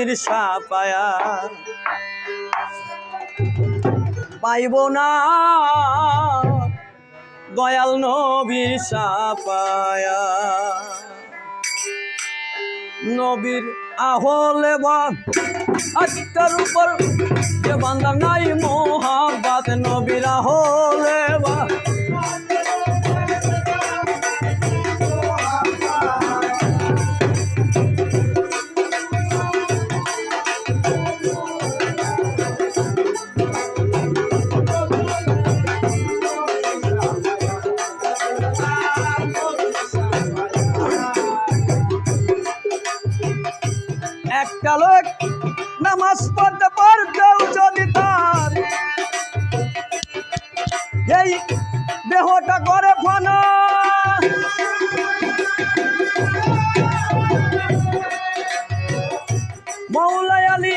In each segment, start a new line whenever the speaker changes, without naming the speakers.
নবীর সাপায়া। পাইব না দয়াল নবীর সাপায়া। নবীর আহলে আত্মার উপর যে বান্দা নাই মোহাবাত নবীর আহলে বা একটা নামাজ পড়তে পারতেও যদি তার এই দেহটা করে ফানা মৌলাই আলী,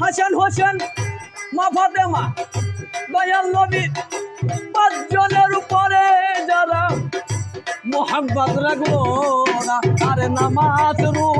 হাসান হোসেন মা ফাতেমা দয়াল নবী, পাঁচজনের উপরে যারা মোহাম্মদ রাখব না আরে নামাজ রোজা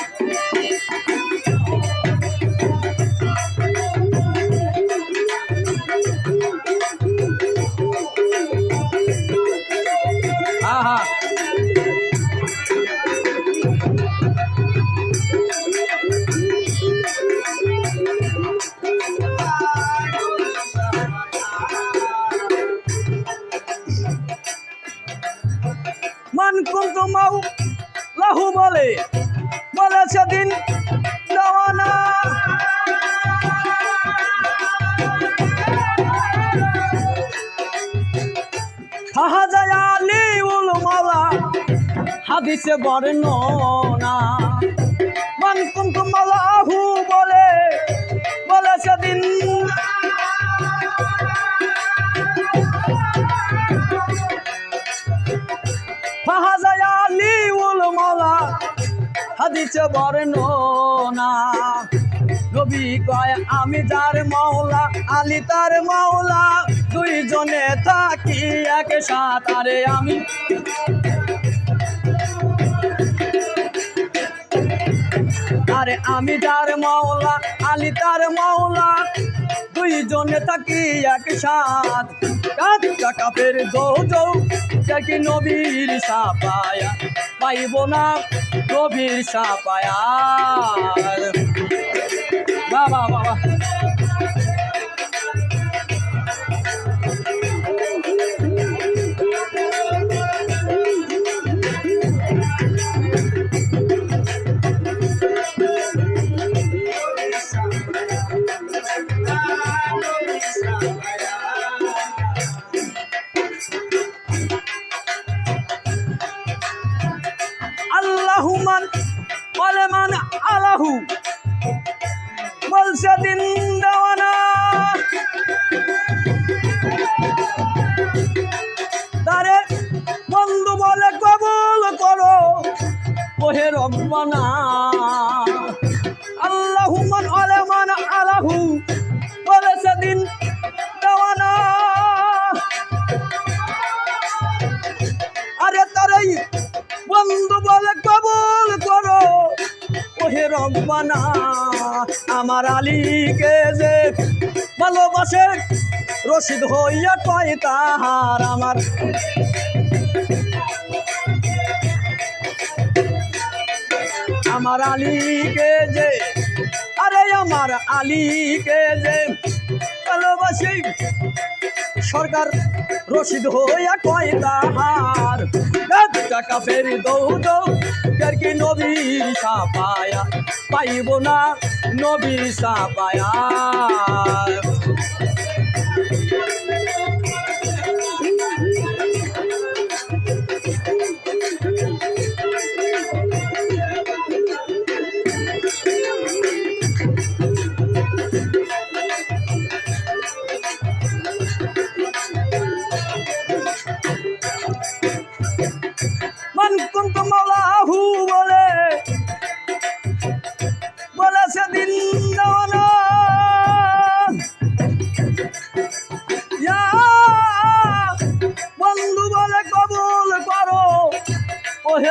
মান কুন্তু মাউ লাহু বলে। বলে সেদিন দেওয়ানা হাদিসে বর্ণনা। ফাহাজায় আলী উল মাওলা হাদিসে বর্ণনা। নবী কয়, আমি যার মাওলা, আলী তার মাওলা, দুইজনে থাকি এক সাঁতারে আমি আরে আমি যার মাওলা, আলী তার মাওলা দুইজনে থাকি এক সাথ কাজ টাকা ফের দৌ দৌ কি নবীর সাপায়া পাইব না নবীর সাপায়া বাবা বাবা আল্লাহুমান আলামান আলাহু বলেছে দিন দেওয়ানা আরে তারাই বন্ধু বলে কবুল করো। ওহে রব্বানা আমার আলীকে যে ভালোবাসে, রশিদ হইয়া কয় তাহার আমার। আমার আলীকে যে, আরে আমার আলীকে যে ভালোবাসি। সরকার রশিদ হইয়া কয় তাহার। টাকা ফেরি দৌ দৌ কের কি নবীর সাপায়া পাইব না নবীর সাপায়া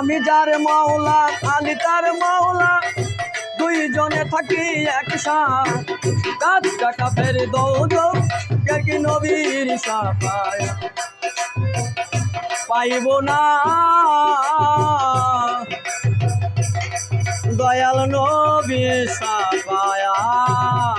আমি যার মাওলা, আলী তার মাওলা, দুইজনে থাকি একসাথ। কাজ টাকা ফের দৌদ নবীর পাইব না। দয়াল নবী সাফায়া।